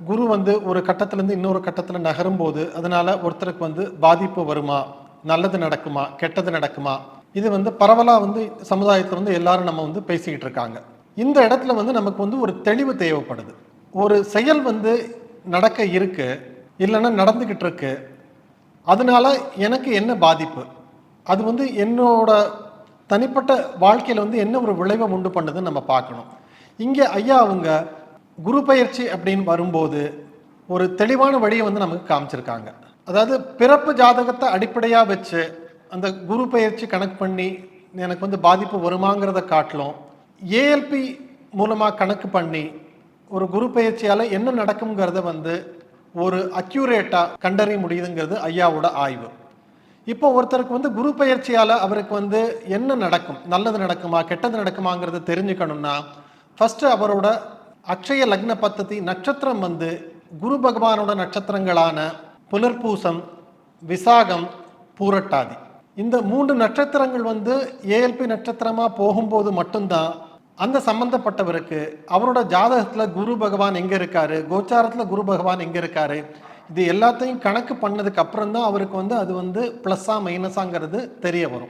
குரு வந்து ஒரு கட்டத்திலேருந்து இன்னொரு கட்டத்தில் நகரும் போது அதனால ஒருத்தருக்கு வந்து பாதிப்பு வருமா? நல்லது நடக்குமா? கெட்டது நடக்குமா? இது வந்து பரவலாக வந்து சமுதாயத்தில் வந்து எல்லாரும் நம்ம வந்து பேசிக்கிட்டு இருக்காங்க. இந்த இடத்துல வந்து நமக்கு வந்து ஒரு தெளிவு தேவைப்படுது. ஒரு செயல் வந்து நடக்க இருக்கு இல்லைன்னா நடந்துக்கிட்டு இருக்கு. அதனால எனக்கு என்ன பாதிப்பு? அது வந்து என்னோட தனிப்பட்ட வாழ்க்கையில் வந்து என்ன ஒரு விளைவை உண்டு பண்ணுதுன்னு நம்ம பார்க்கணும். இங்கே ஐயா அவங்க குரு பயிற்சி அப்படின்னு வரும்போது ஒரு தெளிவான வழியை வந்து நமக்கு காமிச்சிருக்காங்க. அதாவது பிறப்பு ஜாதகத்தை அடிப்படையாக வச்சு அந்த குரு பயிற்சி கணக்கு பண்ணி எனக்கு வந்து பாதிப்பு வருமாங்கிறத காட்டிலும் ஏஎல்பி மூலமாக கணக்கு பண்ணி ஒரு குரு பயிற்சியால் என்ன நடக்குங்கிறத வந்து ஒரு அக்யூரேட்டாக கண்டறிய முடியுதுங்கிறது ஐயாவோட ஆய்வு. இப்போ ஒருத்தருக்கு வந்து குரு பயிற்சியால் அவருக்கு வந்து என்ன நடக்கும்? நல்லது நடக்குமா? கெட்டது நடக்குமாங்கிறத தெரிஞ்சுக்கணும்னா ஃபஸ்ட்டு அவரோட அக்ஷய லக்ன பத்ததி நட்சத்திரம் வந்து குரு பகவானோட நட்சத்திரங்களான புனர்பூசம் விசாகம் பூரட்டாதி. இந்த மூன்று நட்சத்திரங்கள் வந்து ஏஎல்பி நட்சத்திரமாக போகும்போது மட்டும்தான் அந்த சம்பந்தப்பட்டவருக்கு அவரோட ஜாதகத்தில் குரு பகவான் எங்கே இருக்காரு கோச்சாரத்தில் குரு பகவான் எங்கே இருக்காரு இது எல்லாத்தையும் கணக்கு பண்ணதுக்கு அப்புறம் தான் அவருக்கு வந்து அது வந்து ப்ளஸ்ஸா மைனஸாங்கிறது தெரிய வரும்.